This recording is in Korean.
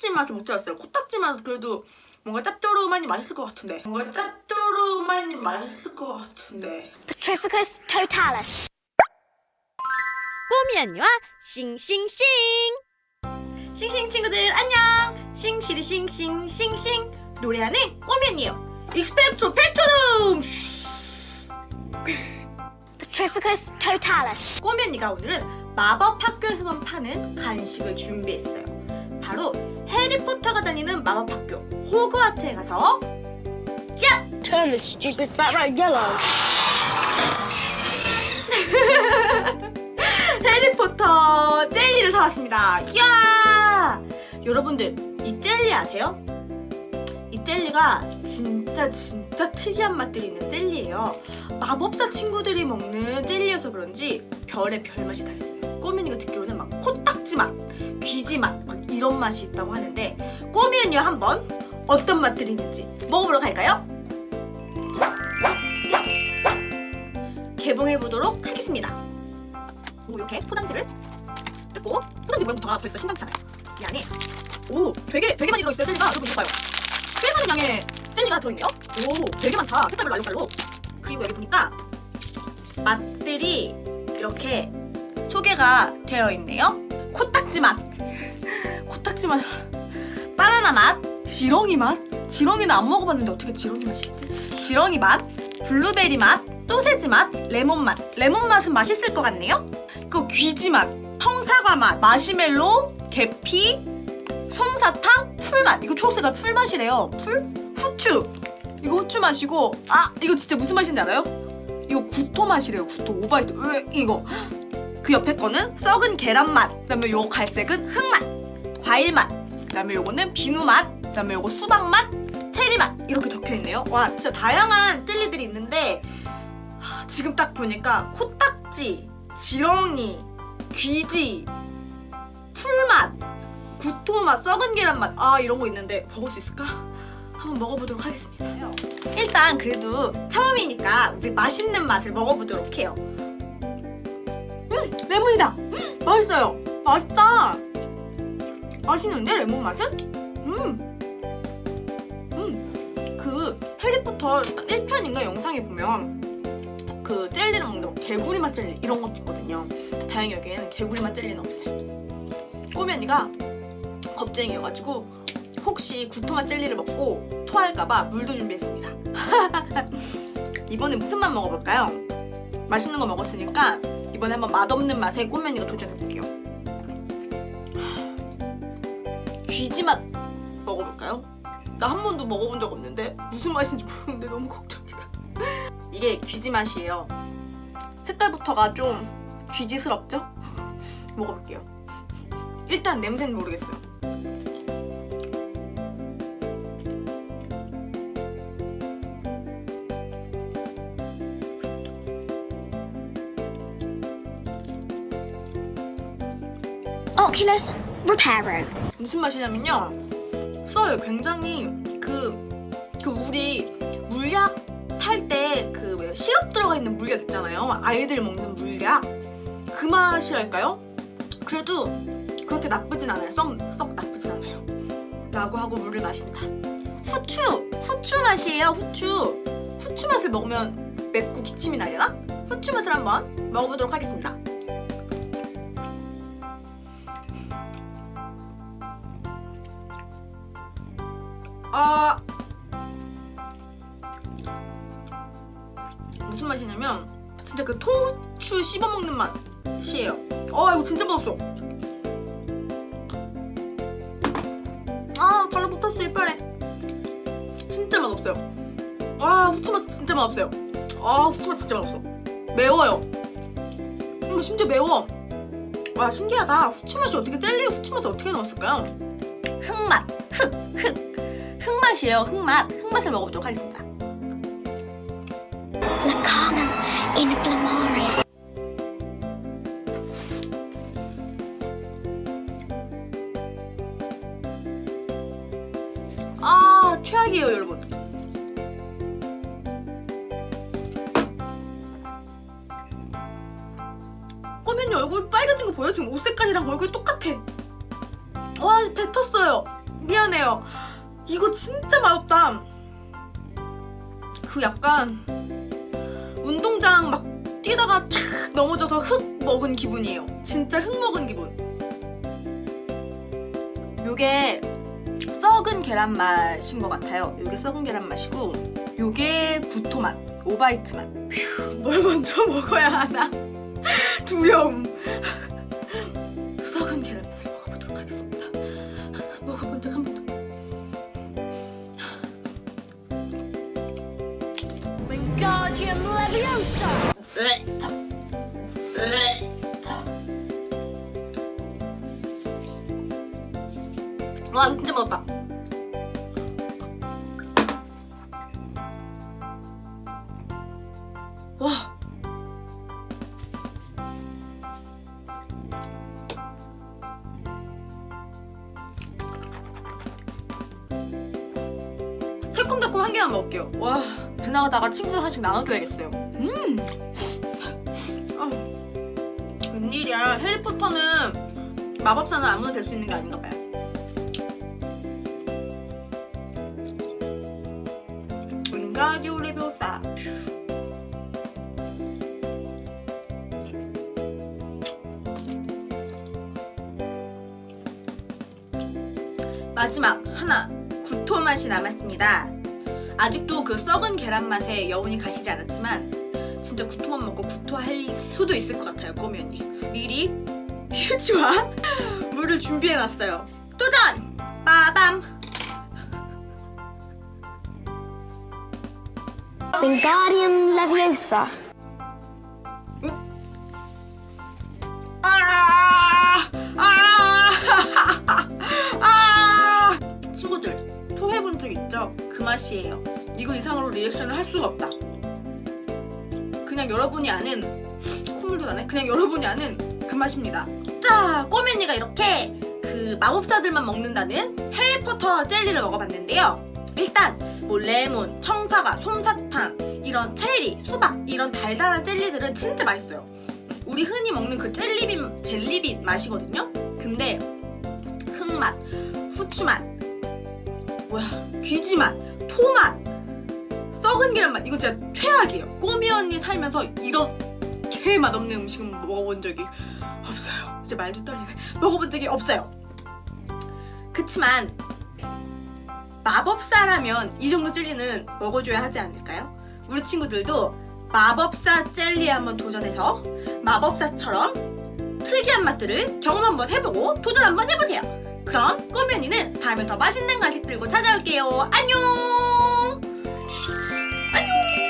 코딱지 맛을 못 찾았어요. 코딱지 맛 그래도 뭔가 짭조름하니 맛있을 것 같은데. 뭔가 짭조름하니 맛있을 것 같은데. Petrificus totalis. 꼬미 언니와 싱싱싱 싱싱 친구들 안녕. 싱시리 싱싱 싱싱 노래하는 꼬면이에요. 익스펙트로 페트룸. Petrificus totalis. 꼬면이가 오늘은 마법 학교에서만 파는 간식을 준비했어요. 바로 해리포터가 다니는 마법 학교 호그와트에 가서 Turn this stupid fat rat yellow. 해리포터 젤리를 사왔습니다. 이야! 여러분들, 이 젤리 아세요? 이 젤리가 진짜 진짜 특이한 맛들이 있는 젤리예요. 마법사 친구들이 먹는 젤리여서 그런지 별의 별 맛이 다 있어요. 꼬미니가 듣기로는 막 코딱지 맛, 귀지 맛, 막 이런 맛이 있다고 하는데 꼬미 언니와 한번 어떤 맛들이 있는지 먹어보러 갈까요? 개봉해 보도록 하겠습니다. 오, 이렇게 포장지를 뜯고 포장지 모양부터가 벌써 심상찮아요. 이 안에 오 되게 되게 많이 들어있어요 젤리가 여러분 이거 봐요. 꽤 많은 양의 젤리가 들어있네요. 오 되게 많다 색깔별로 알록달록. 그리고 여기 보니까 맛들이 이렇게 소개가 되어 있네요. 코딱지 맛, 코딱지 맛, 바나나 맛, 지렁이 맛. 지렁이는 안 먹어봤는데 어떻게 지렁이 맛이 있지? 지렁이 맛, 블루베리 맛, 소세지 맛, 레몬 맛. 레몬 맛은 맛있을 것 같네요. 그 귀지 맛, 청사과 맛, 마시멜로, 계피, 솜사탕, 풀맛. 이거 초록색깔 풀맛이래요. 풀? 후추. 이거 후추 맛이고, 아 이거 진짜 무슨 맛인지 알아요? 이거 구토 맛이래요. 구토 오바이트. 으, 이거. 그 옆에 거는 썩은 계란 맛. 그다음에 요 갈색은 흙 맛, 과일 맛. 그다음에 요거는 비누 맛. 그다음에 요거 수박 맛, 체리 맛 이렇게 적혀 있네요. 와 진짜 다양한 젤리들이 있는데 하, 지금 딱 보니까 코딱지, 지렁이, 귀지, 풀맛, 구토맛, 썩은 계란 맛, 아 이런 거 있는데 먹을 수 있을까? 한번 먹어보도록 하겠습니다. 일단 그래도 처음이니까 맛있는 맛을 먹어보도록 해요. 음, 레몬이다. 음, 맛있어요. 맛있다. 맛있는데 레몬 맛은? 음, 음, 그 해리포터 1편인가 영상에 보면 그 젤리를 먹는데 막 개구리 맛 젤리 이런 것도 있거든요. 다행히 여기에는 개구리 맛 젤리는 없어요. 꼬면이가 겁쟁이여가지고 혹시 구토맛 젤리를 먹고 토할까봐 물도 준비했습니다. 이번에 무슨 맛 먹어볼까요? 맛있는 거 먹었으니까 이번에 한번 맛없는 맛에 꼬면이가 도전해볼게요. 귀지 맛 먹어볼까요? 나 한 번도 먹어본 적 없는데 무슨 맛인지 모르는데 너무 걱정이다. 이게 귀지 맛이에요. 색깔부터가 좀 귀지스럽죠? 먹어볼게요. 일단 냄새는 모르겠어요. Oculus reparo. 무슨 맛이냐면요. 써요. 굉장히 그, 그 우리 물약 탈 때 그 시럽 들어가 있는 물약 있잖아요. 아이들 먹는 물약. 그 맛이랄까요? 그래도 그렇게 나쁘진 않아요. 썩, 썩 나쁘진 않아요. 라고 하고 물을 마신다. 후추! 후추 맛이에요, 후추. 후추 맛을 먹으면 맵고 기침이 나려나? 후추 맛을 한번 먹어보도록 하겠습니다. 아 무슨 맛이냐면 진짜 그 통후추 씹어 먹는 맛이에요. 아 이거 진짜 맛없어. 아 달라 붙었어 이빨에. 진짜 맛없어요. 아 후추 맛 진짜 맛없어요. 아 후추 맛 진짜 맛없어. 매워요. 음 심지어 매워. 와 신기하다. 후추 맛이 어떻게 젤리에 후추 맛을 어떻게 넣었을까요? 흑맛, 흑, 흑. 흑맛이에요. 흑맛. 흑맛을 먹어보도록 하겠습니다. 아 최악이에요, 여러분. 꼬맨이 얼굴 빨개진 거 보여? 지금 옷 색깔이랑 얼굴 똑같아. 와 뱉었어요. 시원해요. 이거 진짜 맛없다. 그 약간 운동장 막 뛰다가 촥 넘어져서 흙 먹은 기분이에요. 진짜 흙 먹은 기분. 요게 썩은 계란 맛인 것 같아요. 요게 썩은 계란 맛이고 요게 구토 맛, 오바이트 맛. 휴, 뭘 먼저 먹어야 하나? 두려움. 한 개만 먹을게요. 와 지나가다가 친구 하나씩 나눠줘야겠어요. 음. 아. 웬일이야 해리포터는 마법사는 아무나 될 수 있는 게 아닌가 봐요. 윙가리오 레비오사 마지막 하나 구토 맛이 남았습니다. 아직도 그 썩은 계란 맛에 여운이 가시지 않았지만 진짜 구토만 먹고 구토할 수도 있을 것 같아요 꼬면이 미리 휴지와 물을 준비해놨어요 도전! 빠밤! Wingardium! 그 맛이에요. 이거 이상으로 리액션을 할 수가 없다. 그냥 여러분이 아는 콧물도 나네. 그냥 여러분이 아는 그 맛입니다. 자, 꼬맨이가 이렇게 그 마법사들만 먹는다는 해리포터 젤리를 먹어봤는데요. 일단 뭐 레몬, 청사과, 솜사탕, 이런 체리, 수박 이런 달달한 젤리들은 진짜 맛있어요. 우리 흔히 먹는 그 젤리빈 젤리빈 맛이거든요. 근데 흙맛, 후추맛, 뭐야 귀지 맛, 토맛, 썩은 계란 맛 이거 진짜 최악이에요. 꼬미 언니 살면서 이렇게 맛없는 음식은 먹어본 적이 없어요. 이제 말도 떨리네. 먹어본 적이 없어요. 그치만 마법사라면 이 정도 젤리는 먹어줘야 하지 않을까요? 우리 친구들도 마법사 젤리 한번 도전해서 마법사처럼 특이한 맛들을 경험 한번 해보고 도전 한번 해보세요. 그럼 꼬면이는 다음에 더 맛있는 간식 들고 찾아올게요. 안녕! 哎呦！